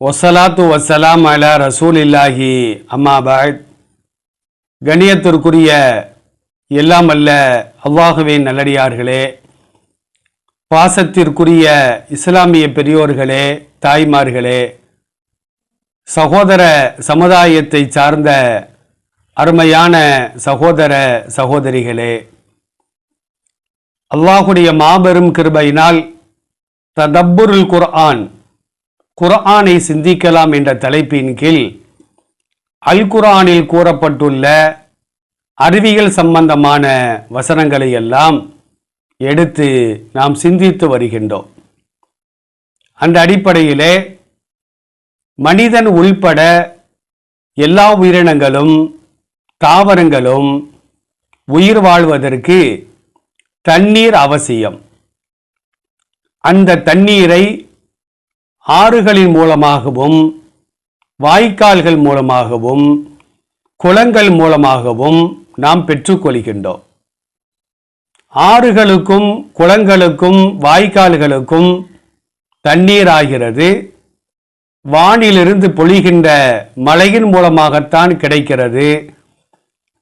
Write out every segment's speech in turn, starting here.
ஒசலாத்து வசலாம் அலா ரசூல் இல்லாஹி பாத். கணியத்திற்குரிய எல்லாம் அல்ல அவ்வாகவே நல்லடியார்களே. பாசத்திற்குரிய இஸ்லாமிய பெரியோர்களே தாய்மார்களே. சகோதர சமுதாயத்தை சார்ந்த அருமையான சகோதர சகோதரிகளே. அல்லாஹுடைய மாபெரும் கிருபையினால் ததப்புருல் குர்ஆன் குர்ஆனை சிந்திக்கலாம் என்ற தலைப்பின் கீழ் அல் குர்ஆனில் கூறப்பட்டுள்ள அறிவியல் சம்பந்தமான வசனங்களை எல்லாம் எடுத்து நாம் சிந்தித்து வருகின்றோம். அந்த அடிப்படையிலே மனிதன் உள்பட எல்லா உயிரினங்களும் தாவரங்களும் உயிர் வாழ்வதற்கு தண்ணீர் அவசியம். அந்த தண்ணீரை ஆறுகளின் மூலமாகவும் வாய்க்கால்கள் மூலமாகவும் குளங்கள் மூலமாகவும் நாம் பெற்றுக்கொள்கின்றோம் ஆறுகளுக்கும் குளங்களுக்கும் வாய்க்கால்களுக்கும் தண்ணீர் ஆகிறது. வானிலிருந்து பொழிகின்ற மழையின் மூலமாகத்தான் கிடைக்கிறது.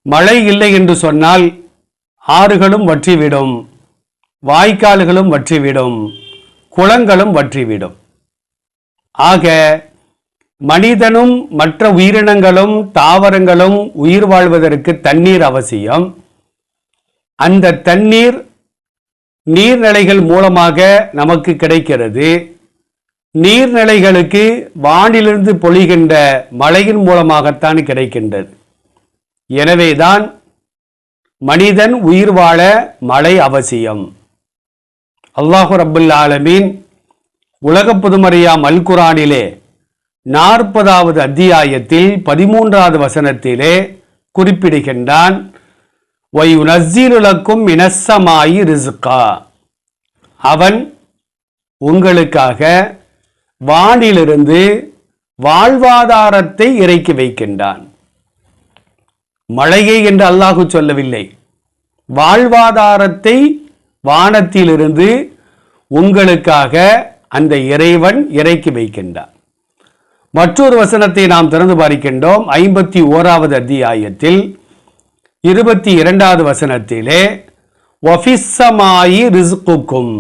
மழை இல்லை என்று சொன்னால் ஆறுகளும் வற்றிவிடும் வாய்க்கால்களும் வற்றிவிடும் குளங்களும் வற்றிவிடும். ஆக மனிதனும் மற்ற உயிரினங்களும் தாவரங்களும் உயிர் வாழ்வதற்கு தண்ணீர் அவசியம். அந்த தண்ணீர் நீர்நிலைகள் மூலமாக நமக்கு கிடைக்கிறது. நீர்நிலைகளுக்கு வானிலிருந்து பொழிகின்ற மழையின் மூலமாகத்தான் கிடைக்கின்றது. எனவேதான் மனிதன் உயிர் வாழ மழை அவசியம். அல்லாஹு ரபுல் ஆலமீன் உலக புதுமறையாம் அல் குரானிலே நாற்பதாவது அத்தியாயத்தில் பதிமூன்றாவது வசனத்திலே குறிப்பிடுகின்றான் ஒயுனஸ்ஸீலுலக்கும் இனசமாயி ரிஸ்கா. அவன் உங்களுக்காக வானிலிருந்து வாழ்வாதாரத்தை இறக்கி வைக்கின்றான். மழையை என்று அல்லாஹு சொல்லவில்லை. வாழ்வாதாரத்தை வானத்திலிருந்து உங்களுக்காக அந்த இறைவன் இறைக்கு வைக்கின்றான் மற்றொரு வசனத்தை நாம் திறந்து பார்க்கின்றோம் ஐம்பத்தி ஓராவது அத்தியாயத்தில் இருபத்தி இரண்டாவது வசனத்திலே ஒஃபிஸமாயி ரிஸ்குக்கும்.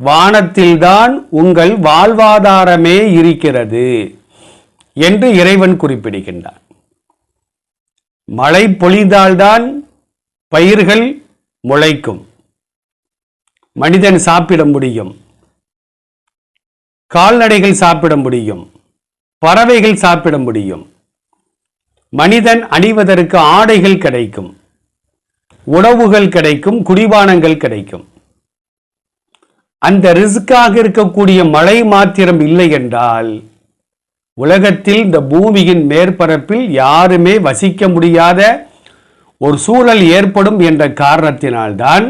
வானத்தில்தான் உங்கள் வாழ்வாதாரமே இருக்கிறது என்று இறைவன் குறிப்பிடுகின்றான். மழை பொழிந்தால்தான் பயிர்கள் முளைக்கும். மனிதன் சாப்பிட முடியும். கால்நடைகள் சாப்பிட முடியும். பறவைகள் சாப்பிட முடியும். மனிதன் அணிவதற்கு ஆடைகள் கிடைக்கும். உணவுகள் கிடைக்கும். குடிபானங்கள் கிடைக்கும். அந்த ரிஸ்க்காக இருக்கக்கூடிய மழை மாத்திரம் இல்லை என்றால் உலகத்தில் இந்த பூமியின் மேற்பரப்பில் யாருமே வசிக்க முடியாத ஒரு சூழல் ஏற்படும் என்ற காரணத்தினால்தான்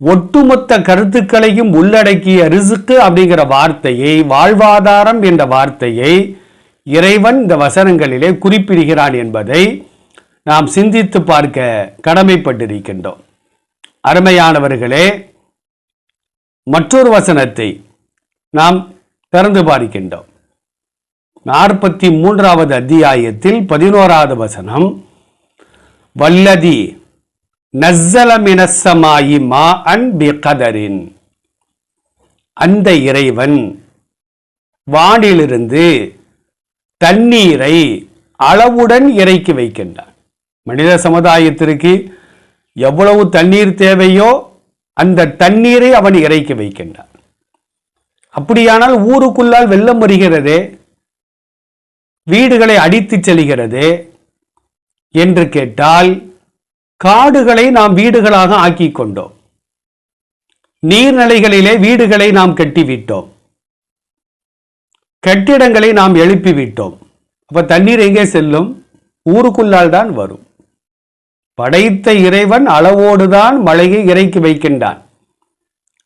ஒட்டுமொத்த கருத்துக்களையும் உள்ளடக்கிய ரிசுக்கு அப்படிங்கிற வார்த்தையை வாழ்வாதாரம் என்ற வார்த்தையை இறைவன் இந்த வசனங்களிலே குறிப்பிடுகிறான் என்பதை நாம் சிந்தித்து பார்க்க கடமைப்பட்டிருக்கின்றோம். அருமையானவர்களே மற்றொரு வசனத்தை நாம் திறந்து பார்க்கின்றோம். நாற்பத்தி மூன்றாவது அத்தியாயத்தில் பதினோராவது வசனம் வல்லதி நஸ்ஸல மினஸ்ஸமாயி மா அன் பிகதரின். அந்த இறைவன் வானிலிருந்து தண்ணீரை அளவுடன் இறக்கி வைக்கின்றான். மனித சமுதாயத்திற்கு எவ்வளவு தண்ணீர் தேவையோ அந்த தண்ணீரை அவன் இறக்கி வைக்கின்றான். அப்படியானால் ஊருக்குள்ளால் வெள்ளம் வருகிறதே வீடுகளை அடித்துச் செல்கிறதே என்று கேட்டால் காடுகளை நாம் வீடுகளாக ஆக்கி கொண்டோம் நீர்நிலைகளிலே வீடுகளை நாம் கட்டிவிட்டோம். கட்டிடங்களை நாம் எழுப்பி விட்டோம் அப்ப தண்ணீர் எங்கே செல்லும்? ஊருக்குள்ளால் தான் வரும். படைத்த இறைவன் அளவோடுதான் மழையை இறக்கி வைக்கின்றான்.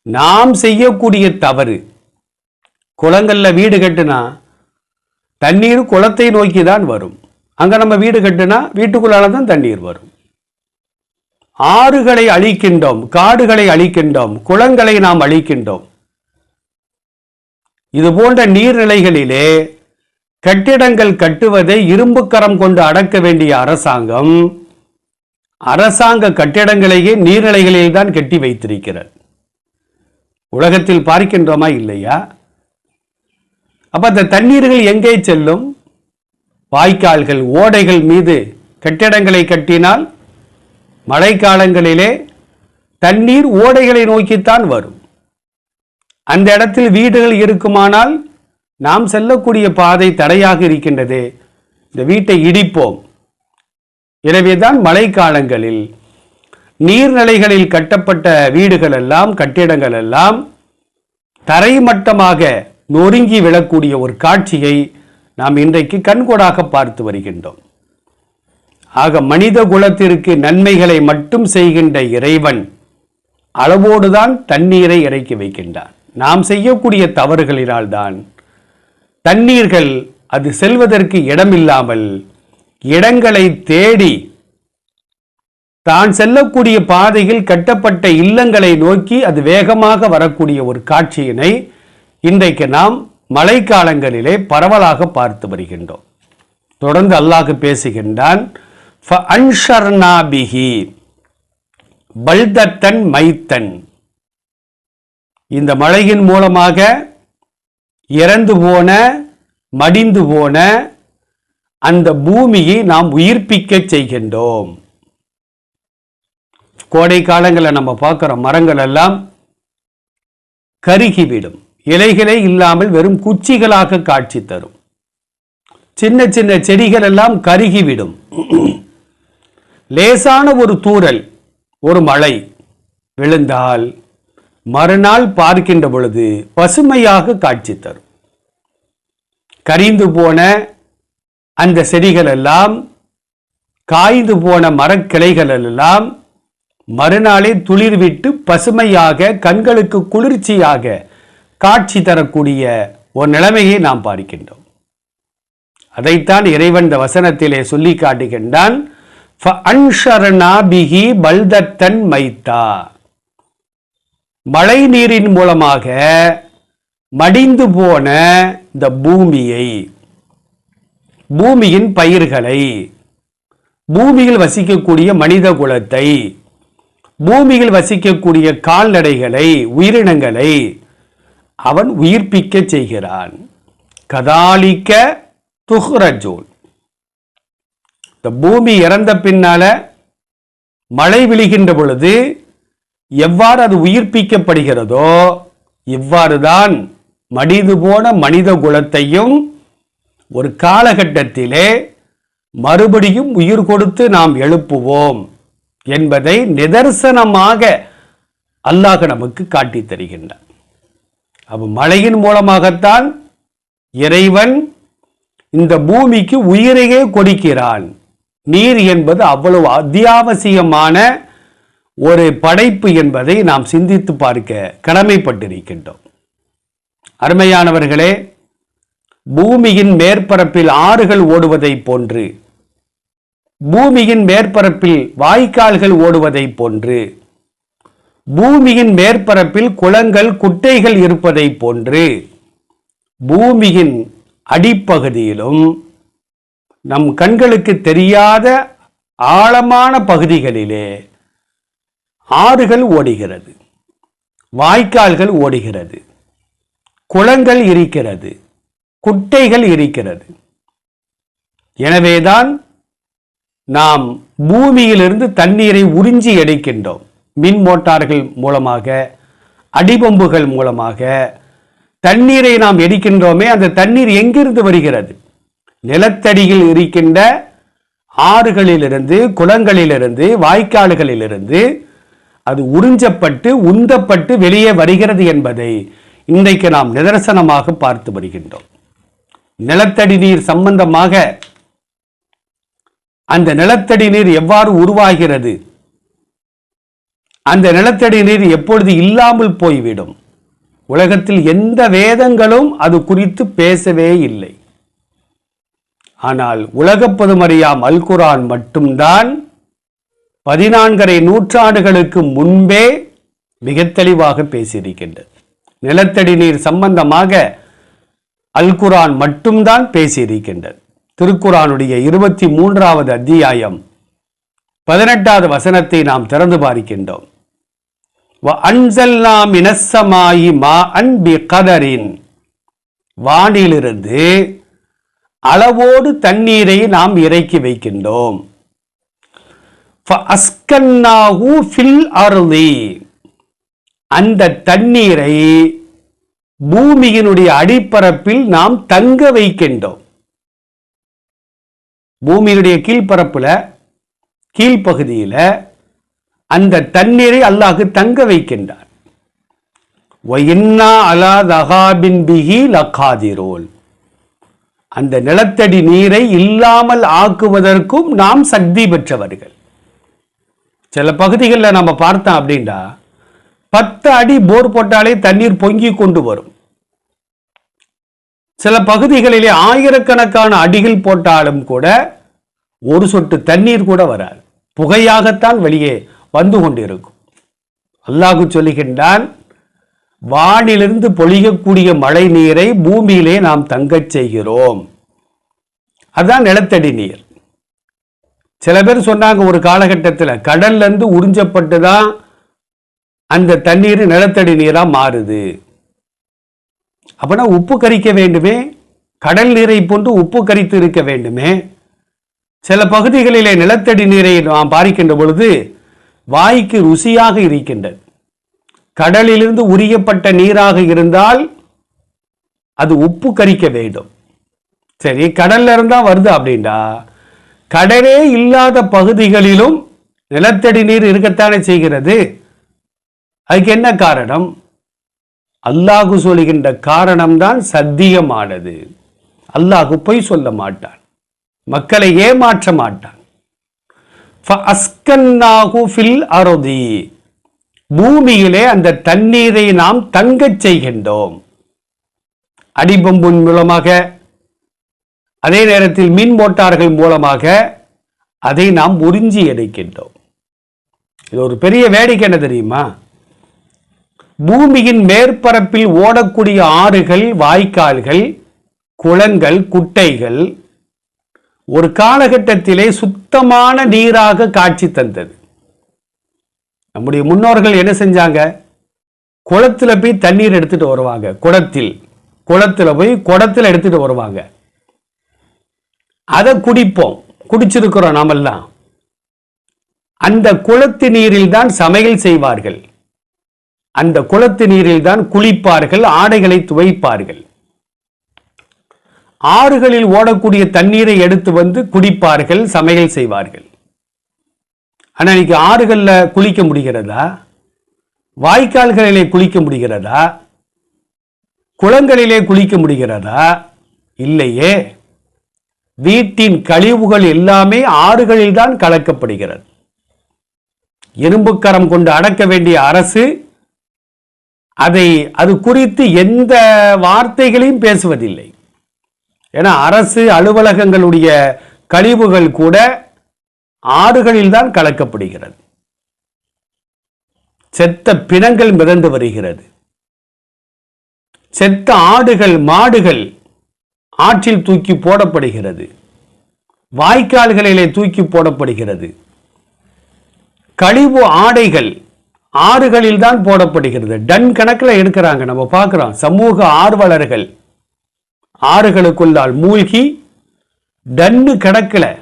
நாம் செய்யக்கூடிய தவறு. குளங்களில் வீடு கட்டுனா தண்ணீர் குளத்தை நோக்கி தான் வரும். அங்கே நம்ம வீடு கட்டுனா வீட்டுக்குள்ளால தான் தண்ணீர் வரும். ஆறுகளை அழிக்கின்றோம் காடுகளை அழிக்கின்றோம் குளங்களை நாம் அழிக்கின்றோம். இது போன்ற நீர்நிலைகளிலே கட்டிடங்கள் கட்டுவதை இரும்பு கரம் கொண்டு அடக்க வேண்டிய அரசாங்கம் அரசாங்க கட்டிடங்களையே நீர்நிலைகளில் தான் கட்டி வைத்திருக்கிறது. உலகத்தில் பார்க்கின்றோமா இல்லையா? அப்ப அந்த தண்ணீர்கள் எங்கே செல்லும்? வாய்க்கால்கள் ஓடைகள் மீது கட்டிடங்களை கட்டினால் மழைக்காலங்களிலே தண்ணீர் ஓடைகளை நோக்கித்தான் வரும். அந்த இடத்தில் வீடுகள் இருக்குமானால் நாம் செல்லக்கூடிய பாதை தடையாக இருக்கின்றது. இந்த வீட்டை இடிப்போம். எனவேதான் மழைக்காலங்களில் நீர்நிலைகளில் கட்டப்பட்ட வீடுகள் எல்லாம் கட்டிடங்கள் எல்லாம் தரைமட்டமாக நொறுங்கி விழக்கூடிய ஒரு காட்சியை நாம் இன்றைக்கு கண்கூடாக பார்த்து வருகின்றோம். ஆக மனித குலத்திற்கு நன்மைகளை மட்டும் செய்கின்ற இறைவன் அளவோடுதான் தண்ணீரை இறக்கி வைக்கின்றான். நாம் செய்யக்கூடிய தவறுகளினால்தான் தண்ணீர்கள் அது செல்வதற்கு இடமில்லாமல் இடங்களை தேடி தான் செல்லக்கூடிய பாதையில் கட்டப்பட்ட இல்லங்களை நோக்கி அது வேகமாக வரக்கூடிய ஒரு காட்சியினை இன்றைக்கு நாம் மழைக்காலங்களிலே பரவலாக பார்த்து வருகின்றோம். தொடர்ந்து அல்லாஹ் பேசுகின்றான் "ஃபஅன்ஷர்னா பல்தத்தன் மைத்தன் இந்த மழையின் மூலமாக இறந்து போன மடிந்து போன அந்த பூமியை நாம் உயிர்ப்பிக்கச் செய்கின்றோம். கோடை காலங்களில் நம்ம பார்க்குற மரங்கள் எல்லாம் கருகிவிடும். இலைகளே இல்லாமல் வெறும் குச்சிகளாக காட்சி தரும். சின்ன சின்ன செடிகள் எல்லாம் கருகிவிடும். லேசான ஒரு தூறல் ஒரு மழை விழுந்தால் மறுநாள் பார்க்கின்ற பொழுது பசுமையாக காட்சி தரும். கரிந்து போன அந்த செடிகள் எல்லாம் காய்ந்து போன மரக்கிளைகள் எல்லாம் மறுநாளே துளிர்விட்டு பசுமையாக கண்களுக்கு குளிர்ச்சியாக காட்சி தரக்கூடிய ஒரு நிலைமையை நாம் பார்க்கின்றோம். அதைத்தான் இறைவன் இந்த வசனத்திலே சொல்லி காட்டுகின்றான். "ஃபஅன்ஷர்னா பல்தத்தன் மைத்தா மழை நீரின் மூலமாக மடிந்து போன இந்த பூமியை பூமியின் பயிர்களை பூமியில் வசிக்கக்கூடிய மனித குலத்தை பூமியில் வசிக்கக்கூடிய கால்நடைகளை உயிரினங்களை அவன் உயிர்ப்பிக்க செய்கிறான். கதாலிக்க துஹ்ரஜோன். இந்த பூமி இறந்த பின்னால மழை விழுகின்ற பொழுது எவ்வாறு அது உயிர்ப்பிக்கப்படுகிறதோ இவ்வாறுதான் மடிந்து போன மனித குலத்தையும் ஒரு காலகட்டத்திலே மறுபடியும் உயிர் கொடுத்து நாம் எழுப்புவோம் என்பதை நிதர்சனமாக அல்லாஹ் நமக்கு காட்டித் தருகின்றான். அப்போ மழையின் மூலமாகத்தான் இறைவன் இந்த பூமிக்கு உயிரையே கொடுக்கிறான். நீர் என்பது அவ்வளவு அத்தியாவசியமான ஒரு படைப்பு என்பதை நாம் சிந்தித்து பார்க்க கடமைப்பட்டிருக்கின்றோம். அருமையானவர்களே பூமியின் மேற்பரப்பில் ஆறுகள் ஓடுவதைப் போன்று பூமியின் மேற்பரப்பில் வாய்க்கால்கள் ஓடுவதைப் போன்று பூமியின் மேற்பரப்பில் குளங்கள் குட்டைகள் இருப்பதைப் போன்று பூமியின் அடிப்பகுதியிலும் நம் கண்களுக்கு தெரியாத ஆழமான பகுதிகளிலே ஆறுகள் ஓடுகிறது. வாய்க்கால்கள் ஓடுகிறது. குளங்கள் இருக்கிறது. குட்டைகள் இருக்கிறது. எனவேதான் நாம் பூமியிலிருந்து தண்ணீரை உறிஞ்சி எடுக்கின்றோம். மின் மோட்டார்கள் மூலமாக அடிபம்புகள் மூலமாக தண்ணீரை நாம் எடுக்கின்றோமே அந்த தண்ணீர் எங்கிருந்து வருகிறது? நிலத்தடியில் இருக்கின்ற ஆறுகளிலிருந்து குளங்களிலிருந்து வாய்க்கால்களிலிருந்து அது உறிஞ்சப்பட்டு உந்தப்பட்டு வெளியே வருகிறது என்பதை இன்றைக்கு நாம் நிதர்சனமாக பார்த்து வருகின்றோம். நிலத்தடி நீர் சம்பந்தமாக அந்த நிலத்தடி நீர் எவ்வாறு உருவாகிறது? அந்த நிலத்தடி நீர் எப்பொழுது இல்லாமல் போய்விடும்? உலகத்தில் எந்த வேதங்களும் அது குறித்து பேசவே இல்லை. ஆனால் உலகப் பொதுமறியாம் மட்டும்தான் பதினான்கரை நூற்றாண்டுகளுக்கு முன்பே மிக தெளிவாக பேசியிருக்கின்றது. நிலத்தடி நீர் சம்பந்தமாக அல்குரான் மட்டும்தான் பேசியிருக்கின்றது. திருக்குறானுடைய இருபத்தி மூன்றாவது அத்தியாயம் பதினெட்டாவது வசனத்தை நாம் திறந்து பார்க்கின்றோம். அன்சல்லாம் இனசமாயி மா அன்பி கதரின். வானிலிருந்து அளவோடு தண்ணீரை நாம் இறக்கி வைக்கின்றோம். ஃபில் அர்தி. அந்த தண்ணீரை பூமியினுடைய அடிப்பரப்பில் நாம் தங்க வைக்கின்றோம். பூமியினுடைய கீழ்ப்பரப்பில் கீழ்ப்பகுதியில் அந்த தண்ணீரை அல்லாஹ் தங்க வைக்கின்றார் ஒயின்னா அலா தகாபின் பிஹி லக்காதிரோல் அந்த நிலத்தடி நீரை இல்லாமல் ஆக்குவதற்கும் நாம் சக்தி பெற்றவர்கள். சில பகுதிகளில் நம்ம பார்த்தோம் அப்படின்னா பத்து அடி போர் போட்டாலே தண்ணீர் பொங்கி கொண்டு வரும். சில பகுதிகளிலே ஆயிரக்கணக்கான அடிகள் போட்டாலும் கூட ஒரு சொட்டு தண்ணீர் கூட வராது. புகையாகத்தான் வெளியே வந்து கொண்டிருக்கும். அல்லாஹு சொல்லுகின்றான் வானிலிருந்து பொழியக்கூடிய மழை நீரை பூமியிலே நாம் தங்கச் செய்கிறோம். அதுதான் நிலத்தடி நீர். சில பேர் சொன்னாங்க ஒரு காலகட்டத்தில் கடல்லேருந்து உறிஞ்சப்பட்டு தான் அந்த தண்ணீர் நிலத்தடி நீராக மாறுது. அப்பனா உப்பு கரிக்க வேண்டுமே? கடல் நீரை போன்று உப்பு கரித்து இருக்க வேண்டுமே? சில பகுதிகளிலே நிலத்தடி நீரை நாம் பாரிக்கின்ற பொழுது வாய்க்கு ருசியாக இருக்கின்றது. கடலிலிருந்து உரியப்பட்ட நீராக இருந்தால் அது உப்பு கரிக்க வேண்டும். சரி கடல்ல இருந்தா வருது அப்படின்னா கடலே இல்லாத பகுதிகளிலும் நிலத்தடி நீர் இருக்கத்தானே செய்கிறது? அதுக்கு என்ன காரணம்? அல்லாஹு சொல்கின்ற காரணம்தான் சத்தியமானது. அல்லாஹு பொய் சொல்ல மாட்டான். மக்களை ஏமாற்ற மாட்டான். அஸ்கன்னாகு ஃபில் அரோதி. பூமியிலே அந்த தண்ணீரை நாம் தங்கச் செய்கின்றோம். அடிபம்பின் மூலமாக அதே நேரத்தில் மின் மோட்டார்கள் மூலமாக அதை நாம் உறிஞ்சி எடுக்கின்றோம். இது ஒரு பெரிய வேடிக்கை என்ன தெரியுமா? பூமியின் மேற்பரப்பில் ஓடக்கூடிய ஆறுகள் வாய்க்கால்கள் குளங்கள் குட்டைகள் ஒரு காலகட்டத்திலே சுத்தமான நீராக காட்சி தந்தது. நம்முடைய முன்னோர்கள் என்ன செஞ்சாங்க? குளத்துல போய் தண்ணீர் எடுத்துட்டு வருவாங்க. குடத்தில் குளத்துல போய் குடத்தில் எடுத்துட்டு வருவாங்க. அதை குடிப்போம். குடிச்சிருக்கிறோம் நாமெல்லாம். அந்த குளத்து நீரில் தான் சமையல் செய்வார்கள். அந்த குளத்து நீரில் தான் குளிப்பார்கள் ஆடைகளை துவைப்பார்கள். ஆறுகளில் ஓடக்கூடிய தண்ணீரை எடுத்து வந்து குடிப்பார்கள் சமையல் செய்வார்கள். ஆனால் இன்னைக்கு ஆறுகளில் குளிக்க முடிகிறதா? வாய்க்கால்களிலே குளிக்க முடிகிறதா? குளங்களிலே குளிக்க முடிகிறதா? இல்லையே. வீட்டின் கழிவுகள் எல்லாமே ஆறுகளில் தான் கலக்கப்படுகிறது. இரும்புக்கரம் கொண்டு அடக்க வேண்டிய அரசு அதை அது குறித்து எந்த வார்த்தைகளையும் பேசுவதில்லை. ஏன்னா அரசு அலுவலகங்களுடைய கழிவுகள் கூட ஆறுகளில் தான் கலக்கப்படுகிறது. செத்த பிணங்கள் மிதந்து வருகிறது. செத்த ஆடுகள் மாடுகள் ஆற்றில் தூக்கி போடப்படுகிறது. வாய்க்கால்களிலே தூக்கி போடப்படுகிறது. கழிவு ஆடைகள் ஆறுகளில் தான் போடப்படுகிறது. டன் கணக்கில் எடுக்கிறாங்க நம்ம பார்க்குறோம். சமூக ஆர்வலர்கள் ஆறுகளுக்குள்ளால் மூழ்கி டன்னு கணக்கில்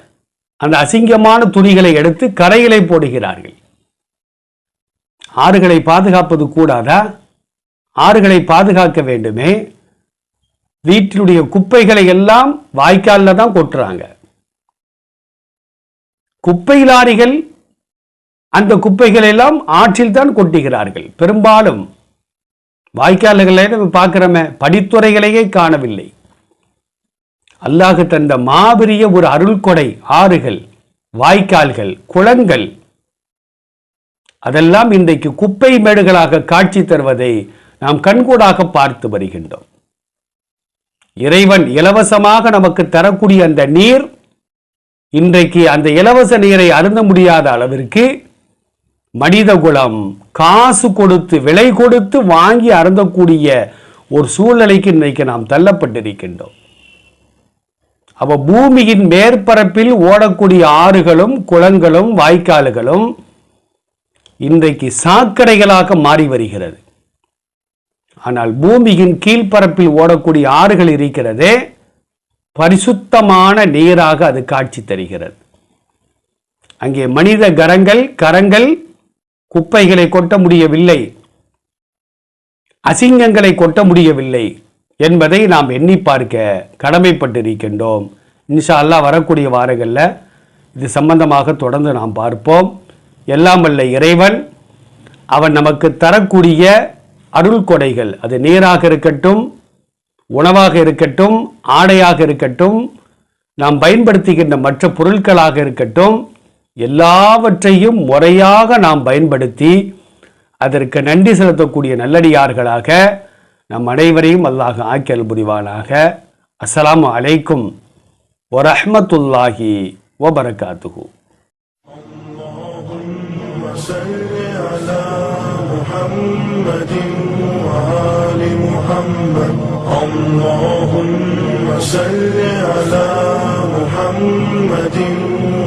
அந்த அசிங்கமான துணிகளை எடுத்து கரையிலே போடுகிறார்கள். ஆறுகளை பாதுகாப்பது கூடாதா? ஆறுகளை பாதுகாக்க வேண்டுமே. வீட்டினுடைய குப்பைகளை எல்லாம் வாய்க்காலில் தான் கொட்டுறாங்க. குப்பை லாரிகள் அந்த குப்பைகள் எல்லாம் ஆற்றில் தான் கொட்டுகிறார்கள். பெரும்பாலும் வாய்க்கால்களை நம்ம பார்க்கிறோமே படித்துறைகளையே காணவில்லை. அல்லாஹ் தந்த மாபெரிய ஒரு அருள்கொடை ஆறுகள் வாய்க்கால்கள் குளங்கள். அதெல்லாம் இன்றைக்கு குப்பை மேடுகளாக காட்சி தருவதை நாம் கண்கூடாக பார்த்து வருகின்றோம். இறைவன் இலவசமாக நமக்கு தரக்கூடிய அந்த நீர் இன்றைக்கு அந்த இலவச நீரை அருந்த முடியாத அளவிற்கு மனித குலம் காசு கொடுத்து விலை கொடுத்து வாங்கி அருந்தக்கூடிய ஒரு சூழ்நிலைக்கு இன்றைக்கு நாம் தள்ளப்பட்டிருக்கின்றோம். அப்போ பூமியின் மேற்பரப்பில் ஓடக்கூடிய ஆறுகளும் குளங்களும் வாய்க்கால்களும் இன்றைக்கு சாக்கடைகளாக மாறி வருகிறது. ஆனால் பூமியின் கீழ்ப்பரப்பில் ஓடக்கூடிய ஆறுகள் இருக்கிறதே பரிசுத்தமான நீராக அது காட்சி தருகிறது. அங்கே மனித கரங்கள் கரங்கள் குப்பைகளை கொட்ட முடியவில்லை. அசிங்கங்களை கொட்ட முடியவில்லை. என்பதை நாம் எண்ணி பார்க்க கடமைப்பட்டிருக்கின்றோம். இன்ஷா அல்லாஹ் வரக்கூடிய வாரங்களில் இது சம்பந்தமாக தொடர்ந்து நாம் பார்ப்போம். எல்லாம் வல்ல இறைவன் அவன் நமக்கு தரக்கூடிய அருள் கொடைகள் அது நீராக இருக்கட்டும் உணவாக இருக்கட்டும் ஆடையாக இருக்கட்டும் நாம் பயன்படுத்துகின்ற மற்ற பொருட்களாக இருக்கட்டும் எல்லாவற்றையும் முறையாக நாம் பயன்படுத்தி அதற்கு நன்றி செலுத்தக்கூடிய நல்லடியார்களாக நம் அனைவரையும் அல்லாஹ் ஆக்கியல் புரிவானாக அஸ்ஸலாமு அலைக்கும் வரஹ்மத்துல்லாஹி வபரகாத்துஹு صل على محمد وآل محمد اللهم صل على محمد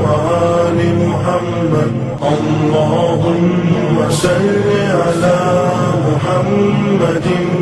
وآل محمد اللهم صل على محمد وآل